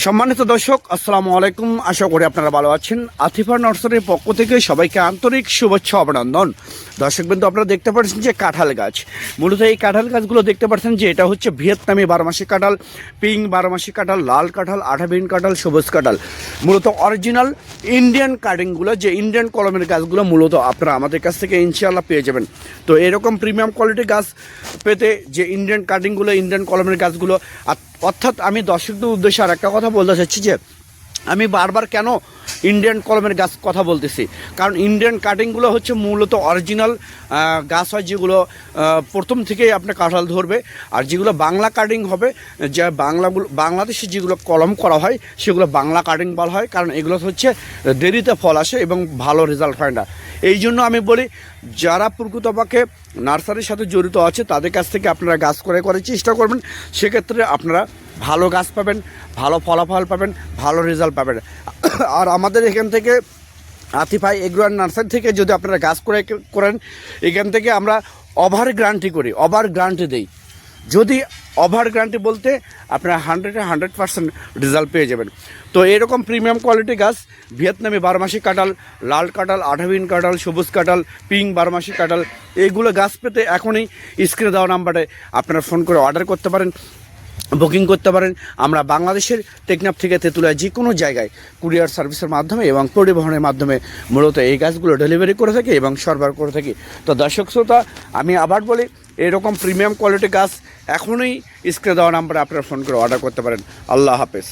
সম্মানিত দর্শক, আসসালামু আলাইকুম। আশা করি আপনারা ভালো আছেন। আতিফা নার্সারির পক্ষ থেকে সবাইকে আন্তরিক শুভেচ্ছা, অভিনন্দন। দর্শক বিন্দু আপনারা দেখতে পাচ্ছেন যে কাঁঠাল গাছ। মূলত এই কাঁঠাল গাছগুলো দেখতে পাচ্ছেন যে এটা হচ্ছে ভিয়েতনামি বারোমাসি কাঁঠাল, পিঙ্ক বারোমাসি কাঁঠাল, লাল কাঁঠাল, আঠাবিন কাঁঠাল, সবুজ কাঁঠাল। মূলত অরিজিনাল ইন্ডিয়ান কাটিংগুলো, যে ইন্ডিয়ান কলমের গাছগুলো মূলত আপনারা আমাদের কাছ থেকে ইনশাআল্লাহ পেয়ে যাবেন। তো এরকম প্রিমিয়াম কোয়ালিটি গাছ পেতে যে ইন্ডিয়ান কাটিংগুলো, ইন্ডিয়ান কলমের গাছগুলো, আর- অর্থাৎ আমি দর্শকদের উদ্দেশ্যে আর একটা কথা বলতে চাচ্ছি যে আমি বারবার কেন ইন্ডিয়ান কলমের গাছ কথা বলতেছি? কারণ ইন্ডিয়ান কাটিংগুলো হচ্ছে মূলত অরিজিনাল গাছ হয় যেগুলো প্রথম থেকেই আপনার কাঁঠাল ধরবে। আর যেগুলো বাংলা কাটিং হবে, যে বাংলাগুলো বাংলাদেশে যেগুলো কলম করা হয়, সেগুলো বাংলা কাটিং বলা হয়। কারণ এগুলো হচ্ছে দেরিতে ফল আসে এবং ভালো রেজাল্ট হয় না। এই জন্য আমি বলি, যারা প্রকৃতপক্ষে নার্সারির সাথে জড়িত আছে, তাদের কাছ থেকে আপনারা গাছ করে করে চেষ্টা করবেন। সেক্ষেত্রে আপনারা ভালো গাছ পাবেন, ভালো ফলাফল পাবেন, ভালো রেজাল্ট পাবেন। আর আমাদের এখান থেকে আতিফাই এগ্রোয়ার নার্সারি থেকে যদি আপনারা গাছ করে করেন, এখান থেকে আমরা ওভার গ্যারান্টি করি ওভার গ্যারান্টি দেই। যদি ওভার গ্যারান্টি বলতে আপনারা হান্ড্রেডে হান্ড্রেড পার্সেন্ট রেজাল্ট পেয়ে যাবেন। তো এরকম প্রিমিয়াম কোয়ালিটি গাছ, ভিয়েতনামি বারোমাসি কাঁঠাল, লাল কাঁঠাল, আঠাবিন কাঁঠাল, সবুজ কাঁঠাল, পিঙ্ক বারোমাসি কাঁঠাল এইগুলো গাছ পেতে এখনই স্ক্রিনে দেওয়া নাম্বারে আপনারা ফোন করে অর্ডার করতে পারেন। বুকিং করতে পারেন। আমরা বাংলাদেশের টেকনাফ থেকে তেতুলায় যে কোনো জায়গায় কুরিয়ার সার্ভিসের মাধ্যমে এবং পরিবহনের মাধ্যমে মূলত এই গাছগুলো ডেলিভারি করে থাকি এবং সরবরাহ করে থাকি। তো দর্শক শ্রোতা, আমি আবার বলি, এরকম প্রিমিয়াম কোয়ালিটি গাছ এখনই স্ক্রে দেওয়া নাম্বারে আপনারা ফোন করে অর্ডার করতে পারেন। আল্লাহ হাফেজ।